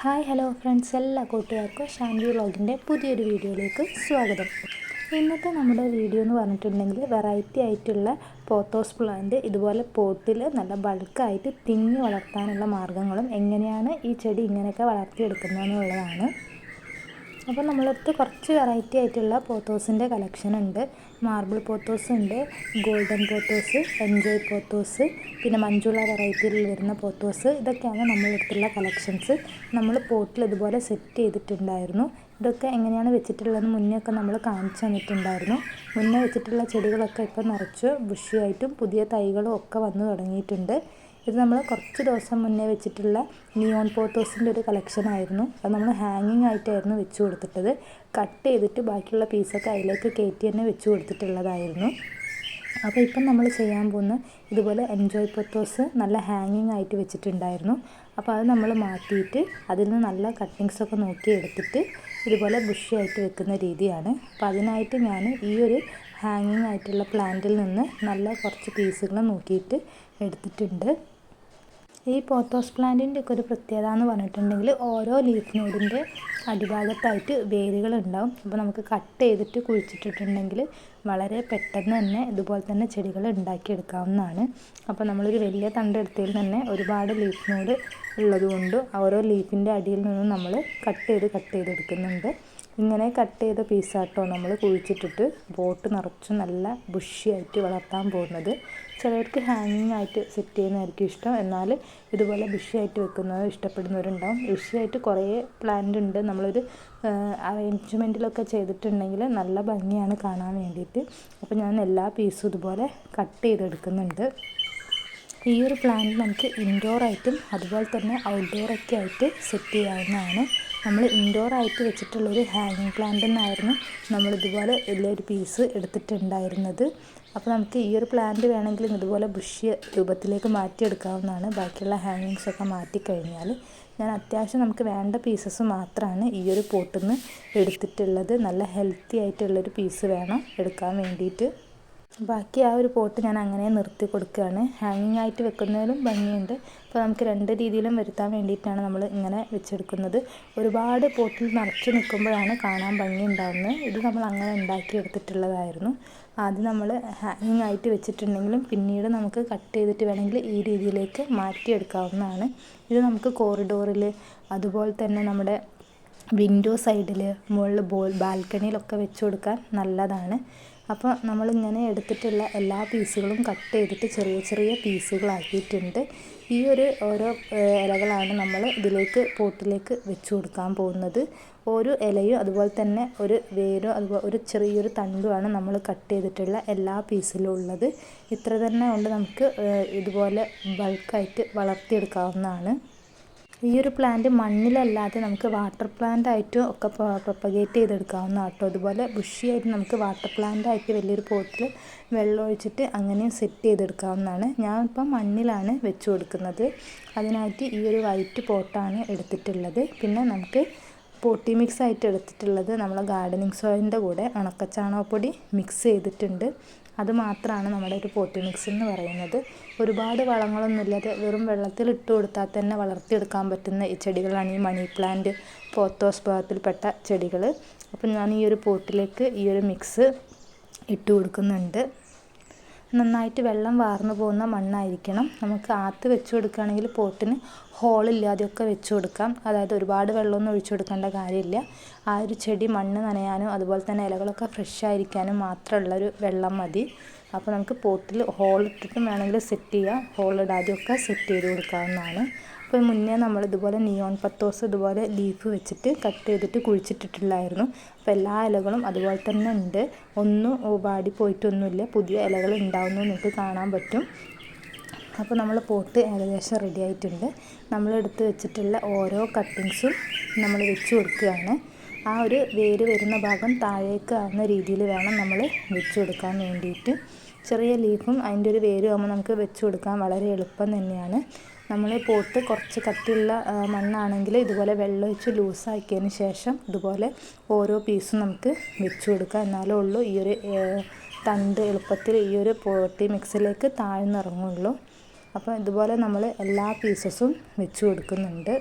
Hi hello friends എല്ലാ കൂട്ടുകാർക്കും ഷാൻവി വ്ളോഗിന്റെ പുതിയൊരു വീഡിയോയിലേക്ക് സ്വാഗതം. ഇന്നത്തെ നമ്മുടെ വീഡിയോ എന്ന് പറഞ്ഞിട്ടുണ്ടെങ്കിൽ വെറൈറ്റി ആയിട്ടുള്ള പോത്തോസ് പ്ലാന്റ് ഇതുപോലെ പോട്ടിൽ നല്ല ബൾക്കായിട്ട് തിങ്ങി വളർത്താനുള്ള മാർഗങ്ങളും എങ്ങനെയാണ് ഈ ചെടി ഇങ്ങനെയൊക്കെ വളർത്തിയെടുക്കുന്നതെന്നുള്ളതാണ്. അപ്പോൾ നമ്മളടുത്ത് കുറച്ച് വെറൈറ്റി ആയിട്ടുള്ള പോത്തോസിന്റെ കളക്ഷൻ ഉണ്ട്. മാർബിൾ പോത്തോസ് ഉണ്ട് ഗോൾഡൻ പോത്തോസ് എൻജോയ് പോത്തോസ് പിന്നെ മഞ്ജുള വെറൈറ്റിയിൽ വരുന്ന പോത്തോസ് ഇതൊക്കെയാണ് നമ്മളടുത്തുള്ള കളക്ഷൻസ് നമ്മൾ പോട്ടിൽ ഇതുപോലെ സെറ്റ് ചെയ്തിട്ടുണ്ടായിരുന്നു. ഇതൊക്കെ എങ്ങനെയാണ് വെച്ചിട്ടുള്ളതെന്ന് മുന്നേ ഒക്കെ നമ്മൾ കാണിച്ചു തന്നിട്ടുണ്ടായിരുന്നു. മുന്നേ വെച്ചിട്ടുള്ള ചെടികളൊക്കെ ഇപ്പോൾ നിറച്ച് ബുഷിയായിട്ടും പുതിയ തൈകളും ഒക്കെ വന്നു തുടങ്ങിയിട്ടുണ്ട്. ഇത് നമ്മൾ കുറച്ച് ദിവസം മുന്നേ വെച്ചിട്ടുള്ള നിയോൺ പോത്തോസിന്റെ ഒരു കളക്ഷൻ ആയിരുന്നു. അത് നമ്മൾ ഹാങ്ങിങ് ആയിട്ടായിരുന്നു വെച്ചു കൊടുത്തിട്ടത്. കട്ട് ചെയ്തിട്ട് ബാക്കിയുള്ള പീസൊക്കെ അതിലേക്ക് കയറ്റി തന്നെ വെച്ച് കൊടുത്തിട്ടുള്ളതായിരുന്നു. അപ്പോൾ ഇപ്പം നമ്മൾ ചെയ്യാൻ പോകുന്ന ഇതുപോലെ എൻജോയ് പൊത്തോസ് നല്ല ഹാങ്ങിങ് ആയിട്ട് വെച്ചിട്ടുണ്ടായിരുന്നു. അപ്പോൾ അത് നമ്മൾ മാറ്റിയിട്ട് അതിൽ നിന്ന് നല്ല കട്ടിങ്സൊക്കെ നോക്കി എടുത്തിട്ട് ഇതുപോലെ ബുഷി ആയിട്ട് വെക്കുന്ന രീതിയാണ്. അപ്പോൾ അതിനായിട്ട് ഞാൻ ഈ ഒരു ഹാങ്ങിങ് ആയിട്ടുള്ള പ്ലാന്റിൽ നിന്ന് നല്ല കുറച്ച് പീസുകൾ നോക്കിയിട്ട് എടുത്തിട്ടുണ്ട്. ഈ പോത്തോസ് പ്ലാന്റിന്റെ ഒക്കെ ഒരു പ്രത്യേകത എന്ന് പറഞ്ഞിട്ടുണ്ടെങ്കിൽ ഓരോ ലീഫ് നോഡിന്റെ അടിഭാഗത്തായിട്ട് വേരുകൾ ഉണ്ടാവും അപ്പോൾ നമുക്ക് കട്ട് ചെയ്തിട്ട് കുഴിച്ചിട്ടിട്ടുണ്ടെങ്കിൽ വളരെ പെട്ടെന്ന് തന്നെ ഇതുപോലെ തന്നെ ചെടികൾ ഉണ്ടാക്കിയെടുക്കാവുന്നതാണ്. അപ്പോൾ നമ്മളൊരു വലിയ തണ്ട് എടുത്തതിൽ തന്നെ ഒരുപാട് ലീഫ് നോഡ് ഉള്ളതുകൊണ്ട് ഓരോ ലീഫിന്റെ അടിയിൽ നിന്നും നമ്മൾ കട്ട് ചെയ്ത് കട്ട് ചെയ്തെടുക്കുന്നുണ്ട് ഇങ്ങനെ കട്ട് ചെയ്ത പീസാട്ടോ നമ്മൾ കുഴിച്ചിട്ടിട്ട് ബോട്ട് നിറച്ച് നല്ല ബുഷിയായിട്ട് വളർത്താൻ പോകുന്നത്. ചിലർക്ക് ഹാങ്ങിങ് ആയിട്ട് സെറ്റ് ചെയ്യുന്നതായിരിക്കും ഇഷ്ടം. എന്നാൽ ഇതുപോലെ ബുഷിയായിട്ട് വെക്കുന്നത് ഇഷ്ടപ്പെടുന്നവരുണ്ടാവും. ബുഷിയായിട്ട് കുറേ പ്ലാന്റ് ഉണ്ട്. നമ്മളൊരു അറേഞ്ച്മെന്റിലൊക്കെ ചെയ്തിട്ടുണ്ടെങ്കിൽ നല്ല ഭംഗിയാണ് കാണാൻ വേണ്ടിയിട്ട്. അപ്പോൾ ഞാൻ എല്ലാ പീസും ഇതുപോലെ കട്ട് ചെയ്തെടുക്കുന്നുണ്ട്. ഈ ഒരു പ്ലാന്റ് നമുക്ക് ഇൻഡോർ ആയിട്ടും അതുപോലെ തന്നെ ഔട്ട്ഡോറൊക്കെ ആയിട്ട് സെറ്റ് ചെയ്യാവുന്നതാണ്. നമ്മൾ ഇൻഡോർ ആയിട്ട് വെച്ചിട്ടുള്ളൊരു ഹാങ്ങിങ് പ്ലാന്റ് എന്നായിരുന്നു നമ്മളിതുപോലെ വലിയൊരു പീസ് എടുത്തിട്ടുണ്ടായിരുന്നത്. അപ്പോൾ നമുക്ക് ഈ ഒരു പ്ലാന്റ് വേണമെങ്കിലും ഇതുപോലെ ബുഷ് രൂപത്തിലേക്ക് മാറ്റിയെടുക്കാവുന്നതാണ്. ബാക്കിയുള്ള ഹാങ്ങിങ്സ് ഒക്കെ മാറ്റിക്കഴിഞ്ഞാൽ ഞാൻ അത്യാവശ്യം നമുക്ക് വേണ്ട പീസസ് മാത്രമാണ് ഈ ഒരു പോട്ടിൽ നിന്ന് എടുത്തിട്ടുള്ളത്. നല്ല ഹെൽത്തി ആയിട്ടുള്ളൊരു പീസ് വേണം എടുക്കാൻ വേണ്ടിയിട്ട്. ബാക്കി ആ ഒരു പോട്ട് ഞാൻ അങ്ങനെ നിർത്തി കൊടുക്കുകയാണ്. ഹാങ്ങിങ് ആയിട്ട് വെക്കുന്നതിലും ഭംഗിയുണ്ട്. അപ്പോൾ നമുക്ക് രണ്ട് രീതിയിലും വരുത്താൻ വേണ്ടിയിട്ടാണ് നമ്മൾ ഇങ്ങനെ വെച്ചെടുക്കുന്നത്. ഒരുപാട് പോട്ടിൽ നിറച്ച് നിൽക്കുമ്പോഴാണ് കാണാൻ ഭംഗി ഉണ്ടാകുന്നത് ഇത് നമ്മൾ അങ്ങനെ ഉണ്ടാക്കിയെടുത്തിട്ടുള്ളതായിരുന്നു ആദ്യം നമ്മൾ ഹാങ്ങിങ് ആയിട്ട് വെച്ചിട്ടുണ്ടെങ്കിലും പിന്നീട് നമുക്ക് കട്ട് ചെയ്തിട്ട് വേണമെങ്കിൽ ഈ രീതിയിലേക്ക് മാറ്റിയെടുക്കാവുന്നതാണ്. ഇത് നമുക്ക് കോറിഡോറിൽ അതുപോലെ തന്നെ നമ്മുടെ വിൻഡോ സൈഡിൽ മുകളിൽ ബോൾ ബാൽക്കണിയിലൊക്കെ വെച്ച് കൊടുക്കാൻ നല്ലതാണ്. അപ്പോൾ നമ്മളിങ്ങനെ എടുത്തിട്ടുള്ള എല്ലാ പീസുകളും കട്ട് ചെയ്തിട്ട് ചെറിയ ചെറിയ പീസുകളാക്കിയിട്ടുണ്ട്. ഈ ഒരു ഓരോ ഇലകളാണ് നമ്മൾ ഇതിലേക്ക് പോട്ടിലേക്ക് വെച്ച് കൊടുക്കാൻ പോകുന്നത്. ഓരോ ഇലയും അതുപോലെ തന്നെ ഒരു വേരോ അതുപോലെ ഒരു ചെറിയൊരു തണ്ടുമാണ് നമ്മൾ കട്ട് ചെയ്തിട്ടുള്ള എല്ലാ പീസിലും ഉള്ളത്. ഇത്ര തന്നെ കൊണ്ട് നമുക്ക് ഇതുപോലെ ബൾക്കായിട്ട് വളർത്തിയെടുക്കാവുന്നതാണ്. ഈ ഒരു പ്ലാന്റ് മണ്ണിലല്ലാതെ നമുക്ക് വാട്ടർ പ്ലാന്റ് ആയിട്ടും ഒക്കെ പ്രൊപ്പഗേറ്റ് ചെയ്തെടുക്കാവുന്ന കേട്ടോ അതുപോലെ ബുഷിയായിട്ട് നമുക്ക് വാട്ടർ പ്ലാന്റ് ആയിട്ട് വലിയൊരു പോട്ടിൽ വെള്ളം ഒഴിച്ചിട്ട് അങ്ങനെയും സെറ്റ് ചെയ്തെടുക്കാവുന്നതാണ്. ഞാൻ ഇപ്പം മണ്ണിലാണ് വെച്ച് കൊടുക്കുന്നത്. അതിനായിട്ട് ഈ ഒരു വൈറ്റ് പോട്ടാണ് എടുത്തിട്ടുള്ളത്. പിന്നെ നമുക്ക് പോട്ടി മിക്സ് ആയിട്ട് എടുത്തിട്ടുള്ളത് നമ്മൾ ഗാർഡനിങ് സോയിലിന്റെ കൂടെ ഉണക്കച്ചാണകപ്പൊടി മിക്സ് ചെയ്തിട്ടുണ്ട്. അത് മാത്രമാണ് നമ്മുടെ ഒരു പോട്ടി മിക്സ് എന്ന് പറയുന്നത്. ഒരുപാട് വളങ്ങളൊന്നും ഇല്ലാതെ വെറും വെള്ളത്തിൽ ഇട്ട് കൊടുത്താൽ തന്നെ വളർത്തിയെടുക്കാൻ പറ്റുന്ന ഈ ചെടികളാണ് ഈ മണി പ്ലാന്റ് പോത്തോസ് ഭാഗത്തിൽപ്പെട്ട ചെടികൾ അപ്പം ഞാൻ ഈ ഒരു പോട്ടിലേക്ക് ഈ ഒരു മിക്സ് ഇട്ട് കൊടുക്കുന്നുണ്ട്. നന്നായിട്ട് വെള്ളം വാർന്നു പോകുന്ന മണ്ണായിരിക്കണം. നമുക്ക് ആത്ത് വെച്ച് കൊടുക്കുകയാണെങ്കിൽ പോട്ടിന് ഹോളില്ലാതെയൊക്കെ വെച്ച് കൊടുക്കാം. അതായത് ഒരുപാട് വെള്ളമൊന്നും ഒഴിച്ചു കൊടുക്കേണ്ട കാര്യമില്ല. ആ ഒരു ചെടി മണ്ണ് നനയാനും അതുപോലെ തന്നെ ഇലകളൊക്കെ ഫ്രഷ് ആയിരിക്കാനും മാത്രമുള്ളൊരു വെള്ളം മതി. അപ്പോൾ നമുക്ക് പോട്ടിൽ ഹോൾ ഇട്ടിട്ടും വേണമെങ്കിൽ സെറ്റ് ചെയ്യാം. ഹോളിടാതെയൊക്കെ സെറ്റ് ചെയ്ത് കൊടുക്കാവുന്നതാണ്. അപ്പോൾ മുന്നേ നമ്മൾ ഇതുപോലെ നിയോൺ പത്തോസ് ഇതുപോലെ ലീഫ് വെച്ചിട്ട് കട്ട് ചെയ്തിട്ട് കുഴിച്ചിട്ടിട്ടുള്ളായിരുന്നു അപ്പോൾ എല്ലാ ഇലകളും അതുപോലെ തന്നെ ഉണ്ട്. ഒന്നും വാടി പോയിട്ടൊന്നുമില്ല. പുതിയ ഇലകൾ ഉണ്ടാവുന്നു നിങ്ങൾക്ക് കാണാൻ പറ്റും. അപ്പോൾ നമ്മൾ പോട്ട് ഏകദേശം റെഡി ആയിട്ടുണ്ട്. നമ്മൾ എടുത്ത് വെച്ചിട്ടുള്ള ഓരോ കട്ടിങ്സും നമ്മൾ വെച്ച് കൊടുക്കുകയാണ്. ആ ഒരു വേര് വരുന്ന ഭാഗം താഴേക്ക് ആവുന്ന രീതിയിൽ വേണം നമ്മൾ വെച്ച് കൊടുക്കാൻ വേണ്ടിയിട്ട്. ചെറിയ ലീഫും അതിന്റെ ഒരു വേരും ആകുമ്പോൾ നമുക്ക് വെച്ച് കൊടുക്കാൻ വളരെ എളുപ്പം തന്നെയാണ്. നമ്മൾ പോട്ട് കുറച്ച് കട്ടിയുള്ള മണ്ണാണെങ്കിൽ ഇതുപോലെ വെള്ളമൊഴിച്ച് ലൂസാക്കിയതിന് ശേഷം ഇതുപോലെ ഓരോ പീസും നമുക്ക് വെച്ച് കൊടുക്കാം. എന്നാലേ ഉള്ളൂ ഈ ഒരു തണ്ട് എളുപ്പത്തിൽ ഈ ഒരു പോട്ടി മിക്സിലേക്ക് താഴ്ന്നിറങ്ങുള്ളൂ അപ്പോൾ ഇതുപോലെ നമ്മൾ എല്ലാ പീസസും വെച്ച് കൊടുക്കുന്നുണ്ട്.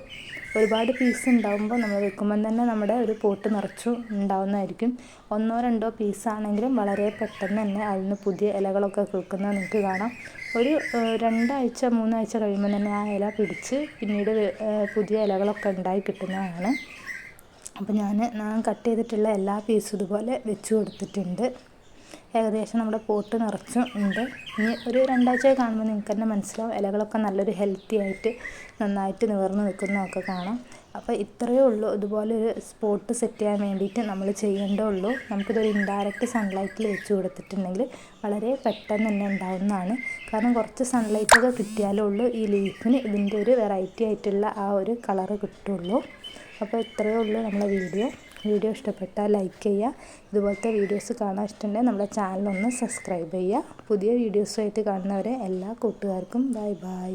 ഒരുപാട് പീസ് ഉണ്ടാകുമ്പോൾ നമ്മൾ വെക്കുമ്പം തന്നെ നമ്മുടെ ഒരു പോട്ട് നിറച്ചു ഉണ്ടാവുന്നതായിരിക്കും. ഒന്നോ രണ്ടോ പീസാണെങ്കിലും വളരെ പെട്ടെന്ന് തന്നെ അതിൽ നിന്ന് പുതിയ ഇലകളൊക്കെ കൊടുക്കുന്നത് നിങ്ങൾക്ക് കാണാം. ഒരു രണ്ടാഴ്ച മൂന്നാഴ്ച കഴിയുമ്പോൾ തന്നെ ആ ഇല പിടിച്ച് പിന്നീട് പുതിയ ഇലകളൊക്കെ ഉണ്ടായി കിട്ടുന്നതാണ്. അപ്പോൾ ഞാൻ ഞാൻ കട്ട് ചെയ്തിട്ടുള്ള എല്ലാ പീസും ഇതുപോലെ വെച്ച് കൊടുത്തിട്ടുണ്ട്. ഏകദേശം നമ്മുടെ പോട്ട് നിറച്ചും ഉണ്ട്. ഇനി ഒരു രണ്ടാഴ്ച കാണുമ്പോൾ നിങ്ങൾക്ക് തന്നെ മനസ്സിലാവും. ഇലകളൊക്കെ നല്ലൊരു ഹെൽത്തി ആയിട്ട് നന്നായിട്ട് നിവർന്ന് നിൽക്കുന്നതൊക്കെ കാണാം. അപ്പോൾ ഇത്രയേ ഉള്ളൂ. ഇതുപോലെ ഒരു സ്പോട്ട് സെറ്റ് ചെയ്യാൻ വേണ്ടിയിട്ട് നമ്മൾ ചെയ്യേണ്ടേ ഉള്ളൂ. നമുക്കിതൊരു ഇൻഡയറക്റ്റ് സൺലൈറ്റിൽ വെച്ച് കൊടുത്തിട്ടുണ്ടെങ്കിൽ വളരെ പെട്ടെന്ന് തന്നെ ഉണ്ടാവുന്നതാണ്. കാരണം കുറച്ച് സൺലൈറ്റൊക്കെ കിട്ടിയാലേ ഉള്ളൂ ഈ ലീഫിന് ഇതിന്റെ ഒരു വെറൈറ്റി ആയിട്ടുള്ള ആ ഒരു കളറ് കിട്ടുള്ളൂ. അപ്പോൾ ഇത്രയേ ഉള്ളൂ നമ്മളെ വീഡിയോ വീഡിയോ ഇഷ്ടപ്പെട്ടാൽ ലൈക്ക് ചെയ്യുക. ഇതുപോലത്തെ വീഡിയോസ് കാണാൻ ഇഷ്ടമുണ്ടെങ്കിൽ നമ്മുടെ ചാനലൊന്ന് സബ്സ്ക്രൈബ് ചെയ്യുക. പുതിയ വീഡിയോസുമായിട്ട് കാണുന്നവരെ എല്ലാ കൂട്ടുകാർക്കും ബൈ ബൈ.